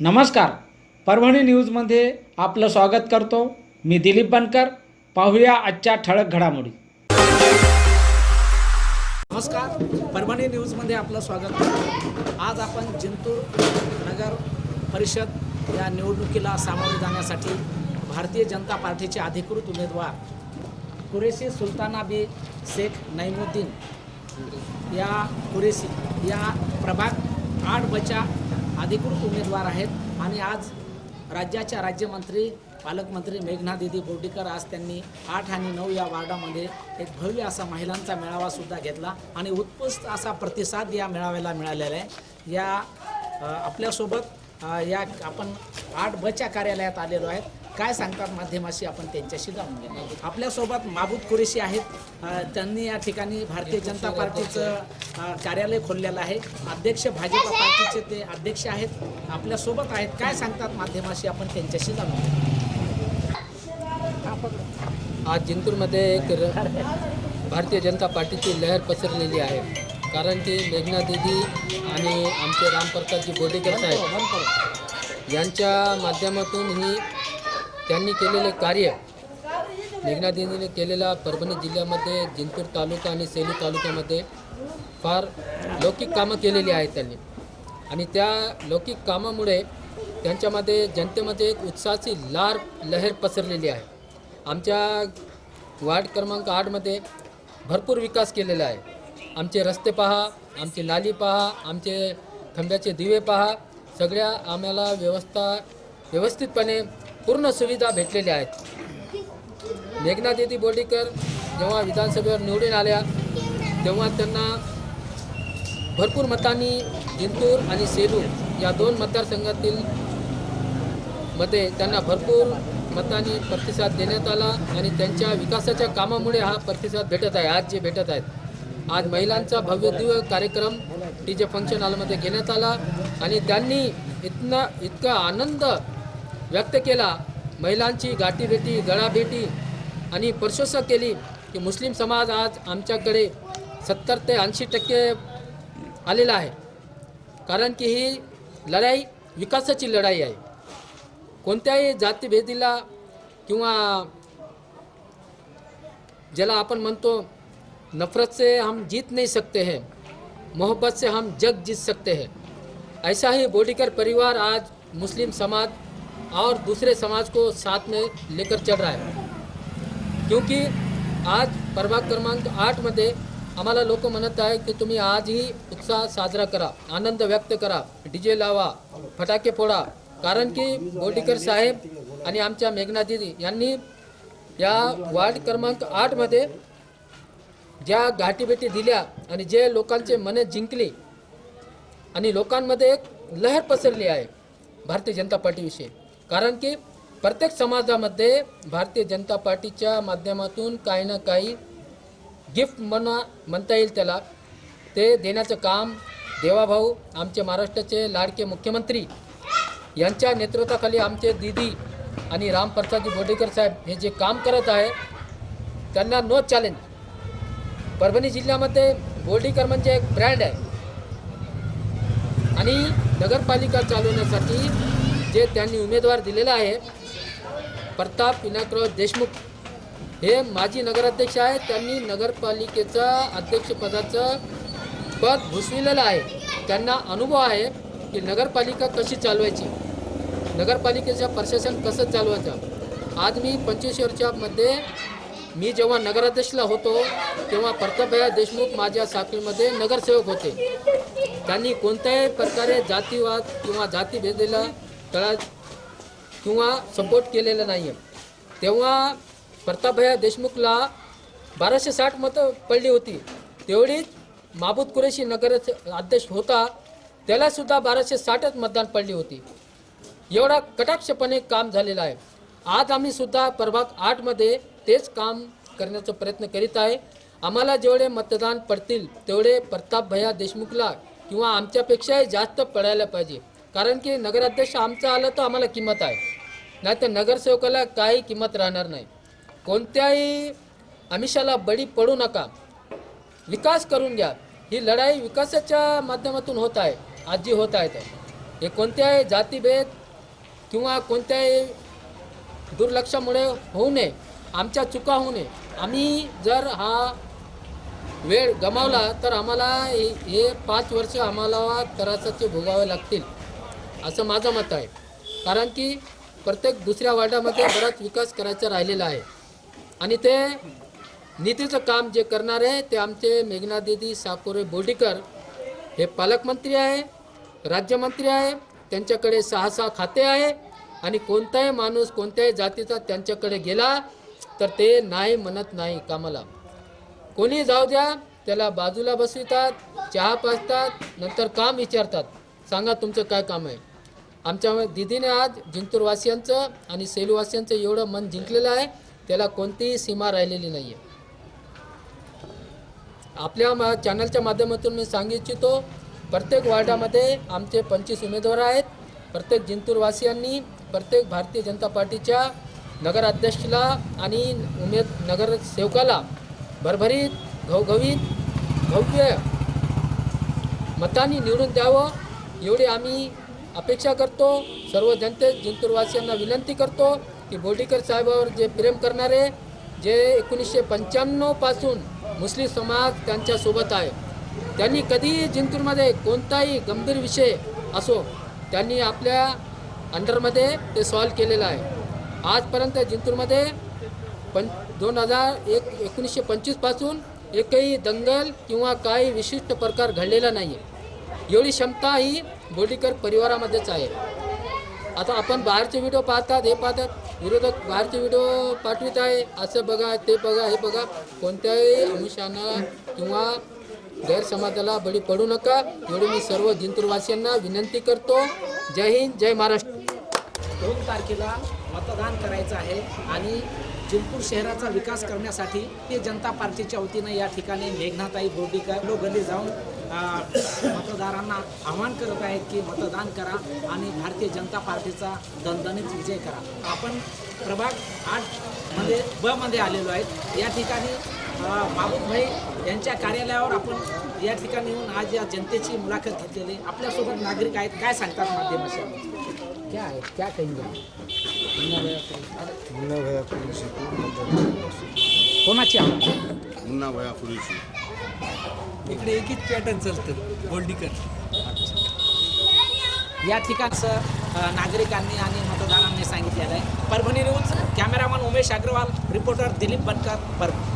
नमस्कार. परभणी न्यूजमध्ये आपलं स्वागत करतो. मी दिलीप बनकर. पाहूया आजच्या ठळक घडामोडी. नमस्कार. परभणी न्यूजमध्ये आपलं स्वागत करतो. आज आपण जिंतूर नगर परिषद या निवडणुकीला सामोरे जाण्यासाठी भारतीय जनता पार्टीचे अधिकृत उमेदवार कुरेशी सुलताना बी शेख नैमुद्दीन या कुरेशी या प्रभाग आठ बच्या अधिकृत उमेदवार आहेत. आणि आज राज्याच्या राज्यमंत्री पालकमंत्री मेघना दिदी बोर्डीकर आज त्यांनी आठ आणि नऊ या वार्डामध्ये एक भव्य असा महिलांचा मेळावासुद्धा घेतला. आणि उत्कृष्ट असा प्रतिसाद या मेळाव्याला मिळालेला आहे. या आपल्यासोबत या आपण आठ बच्या कार्यालयात आलेलो आहेत. काय सांगतात माध्यमाशी आपण त्यांच्याशी जाणून घेणार आपल्यासोबत माबूद कुरेशी आहेत. त्यांनी या ठिकाणी भारतीय जनता पार्टीचं कार्यालय खोललेलं आहे. अध्यक्ष भाजपा पार्टीचे ते अध्यक्ष आहेत. आपल्यासोबत आहेत. काय सांगतात माध्यमाशी आपण त्यांच्याशी जाणून आज जिंतूरमध्ये एक भारतीय जनता पार्टीची लहर पसरलेली आहे. कारण की मेघना दिदी आणि आमचे रामप्रसादजी बोडेकर साहेब यांच्या माध्यमातून ही त्यांनी केलेले कार्य मेघना केलेला परभणी जिल्ह्यामध्ये जिंतूर तालुका आणि सेलू तालुक्यामध्ये फार लौकिक कामं केलेली आहेत त्यांनी. आणि त्या लौकिक कामामुळे त्यांच्यामध्ये जनतेमध्ये एक उत्साहाची लार लहर पसरलेली आहे. आमच्या वार्ड क्रमांक आठमध्ये भरपूर विकास केलेला आहे. आमचे रस्ते पहा आमची नाली पहा आमचे खंब्याचे दिवे पहा सगळ्या आम्हाला व्यवस्था व्यवस्थितपणे पूर्ण सुविधा भेटलेल्या आहेत. मेघना येथी बोर्डीकर जेव्हा विधानसभेवर निवडून आल्या तेव्हा त्यांना भरपूर मतांनी जिंतूर आणि सेलू या दोन मतदारसंघातील मध्ये त्यांना भरपूर मतांनी प्रतिसाद देण्यात आला आणि त्यांच्या विकासाच्या कामामुळे हा प्रतिसाद भेटत आहे आज जे भेटत आहेत. आज महिलांचा भव्य कार्यक्रम टी जे फंक्शन हॉलमध्ये घेण्यात आला आणि त्यांनी इतना इतका आनंद व्यक्त केला. महिलांची गाठीभेटी गळाभेटी आणि प्रशंसा केली की मुस्लिम समाज आज आमच्याकडे सत्तर ते ऐंशी टक्के आलेला आहे. कारण की ही लढाई विकासाची लढाई आहे. कोणत्याही जातीभेदीला किंवा ज्याला आपण म्हणतो नफरत से हम जीत नहीं सकते हैं मोहब्बत से हम जग जीत सकते हैं. ऐसा ही बोडीकर परिवार आज मुस्लिम समाज और दूसरे समाज को साथ में लेकर चल रहा है। क्योंकि आज प्रभाग क्रमांक आठमध्ये आम्हाला लोक म्हणत आहे की तुम्ही आजही उत्साह साजरा करा आनंद व्यक्त करा डी जे लावा फटाके फोडा. कारण की बोर्डीकर साहेब आणि आमच्या मेघना दिदी यांनी या वार्ड क्रमांक आठमध्ये ज्या गाठीभेटी दिल्या आणि जे लोकांचे मने जिंकली आणि लोकांमध्ये एक लहर पसरली आहे भारतीय जनता पार्टीविषयी. कारण की प्रत्येक समाजामध्ये भारतीय जनता पार्टीच्या माध्यमातून काही ना काही गिफ्ट म्हणा म्हणता येईल त्याला. ते देण्याचं काम देवाभाऊ आमचे महाराष्ट्राचे लाडके मुख्यमंत्री यांच्या नेतृत्वाखाली आमचे दिदी आणि रामप्रसादजी बोडेकर साहेब हे जे काम करत आहे त्यांना नो चॅलेंज परभणी जिल्ह्यामध्ये बोर्डीकर म्हणजे एक ब्रँड आहे. आणि नगरपालिका चालवण्यासाठी जे त्यांनी उमेदवार दिलेला आहे प्रताप विनायकराव देशमुख. हे माजी नगराध्यक्ष आहेत. त्यांनी नगरपालिकेचा अध्यक्षपदाचं पद भूषविलेलं आहे. त्यांना अनुभव आहे की नगरपालिका कशी चालवायची? नगरपालिकेचं प्रशासन कसं चालवायचं? आज मी पंचवीस मी जेव्हा नगराध्यक्षला होतो तेव्हा प्रतापया देशमुख माझ्या साखळीमध्ये नगरसेवक होते. त्यांनी कोणत्याही प्रकारे जातीवाद किंवा जातीभेदेला तळा किंवा सपोर्ट केलेला नाही आहे तेव्हा प्रतापभया देशमुखला बाराशे साठ मतं पडली होती. तेवढीच माबूद कुरेशी नगर अध्यक्ष होता त्यालासुद्धा बाराशे साठच मतदान पडली होती. एवढा कटाक्षपणे काम झालेलं आहे. आज आम्ही सुद्धा प्रभाग आठमध्ये तेच काम करण्याचा प्रयत्न करीत आहे. आम्हाला जेवढे मतदान पडतील तेवढे प्रतापभया देशमुखला किंवा आमच्यापेक्षाही जास्त पडायला पाहिजे. कारण की नगराध्यक्ष आमचा आलं तर आम्हाला किंमत आहे. नाही तर नगरसेवकाला काही किंमत राहणार नाही. कोणत्याही आमिषाला बळी पडू नका. विकास करून घ्या. ही लढाई विकासाच्या माध्यमातून होत आहे. आज जी होत आहे तर हे कोणत्याही जातीभेद किंवा कोणत्याही दुर्लक्षामुळे होऊ नये. आमच्या चुका होऊ नये. आम्ही जर हा वेळ गमावला तर आम्हाला हे हे पाच वर्ष आम्हाला त्रासाचे भोगावे लागतील. असं माझं मत आहे. कारण की प्रत्येक दुसऱ्या वार्डामध्ये बराच विकास करायचा राहिलेला आहे. आणि ते नीतीचं काम जे करणार आहे ते आमचे मेघनादिदी साकोरे बोर्डीकर हे पालकमंत्री आहे राज्यमंत्री आहे त्यांच्याकडे सहा सहा खाते आहे आणि कोणताही माणूस कोणत्याही जातीचा त्यांच्याकडे गेला तर ते नाही म्हणत नाही कामाला. कोणी जाऊ द्या त्याला बाजूला बसवितात चहा पाजतात नंतर काम विचारतात. सांगा तुमचं काय काम आहे? आमच्या दिदीने आज जिंतूरवासियांचं आणि सेलूवासियांचं एवढं मन जिंकलेलं आहे त्याला कोणतीही सीमा राहिलेली नाही आहे आपल्या मा चॅनलच्या माध्यमातून मी सांगू इच्छितो प्रत्येक वार्डामध्ये आमचे पंचवीस उमेदवार आहेत. प्रत्येक जिंतूरवासियांनी प्रत्येक भारतीय जनता पार्टीच्या नगराध्यक्षला आणि उमेद नगरसेवकाला भरभरीत घवघवीत भव्य मतांनी निवडून द्यावं एवढी आम्ही अपेक्षा करतो सर्व जनते जिंतूरवासियांना विनंती करतो की बोर्डीकर साहेबावर जे प्रेम करणारे जे एकोणीसशे पंच्याण्णवपासून मुस्लिम समाज त्यांच्यासोबत आहे त्यांनी कधीही जिंतूरमध्ये कोणताही गंभीर विषय असो त्यांनी आपल्या अंडरमध्ये ते सॉल्व केलेलं आहे. आजपर्यंत जिंतूरमध्ये पं दोन हजार एक एकोणीसशे पंचवीसपासून एकही दंगल किंवा काही विशिष्ट प्रकार घडलेला नाही आहे एवढी क्षमता ही बोर्डीकर परिवारामध्येच आहे. आता आपण बाहेरचे व्हिडिओ पाहतात हे पाहतात. विरोधक बाहेरचे व्हिडिओ पाठवित आहे. असं बघा ते बघा हे बघा. कोणत्याही अंशानं किंवा गैरसमाजाला बळी पडू नका. एवढी मी सर्व जिंतूरवासियांना विनंती करतो. जय हिंद जय महाराष्ट्र. दोन तारखेला मतदान करायचं आहे आणि जिंतूर शहराचा विकास करण्यासाठी ते जनता पार्टीच्या वतीनं या ठिकाणी मेघनाताई बोर्डीकर लोगली जाऊन मतदारांना आवाहन करत आहेत की मतदान करा आणि भारतीय जनता पार्टीचा दणदणीत विजय करा. आपण प्रभाग आठमध्ये ब मध्ये आलेलो आहेत. या ठिकाणी माबूदभाई यांच्या कार्यालयावर आपण या ठिकाणी येऊन आज या जनतेची मुलाखत घेतलेली आहे. आपल्यासोबत नागरिक आहेत. काय सांगतात माध्यमाशी क्या है क्या कहेंगे मुन्ना भैया पुलिस को कोणाची आवाज मुन्ना भैया पुलिस इकडे एकच पॅटर्न चालतं गोल्डीकर या ठिकाणचं नागरिकांनी आणि मतदारांनी सांगितलेलं आहे. Parbhani news cameraman Umesh Agarwal reporter Dilip Bankar Parbhani.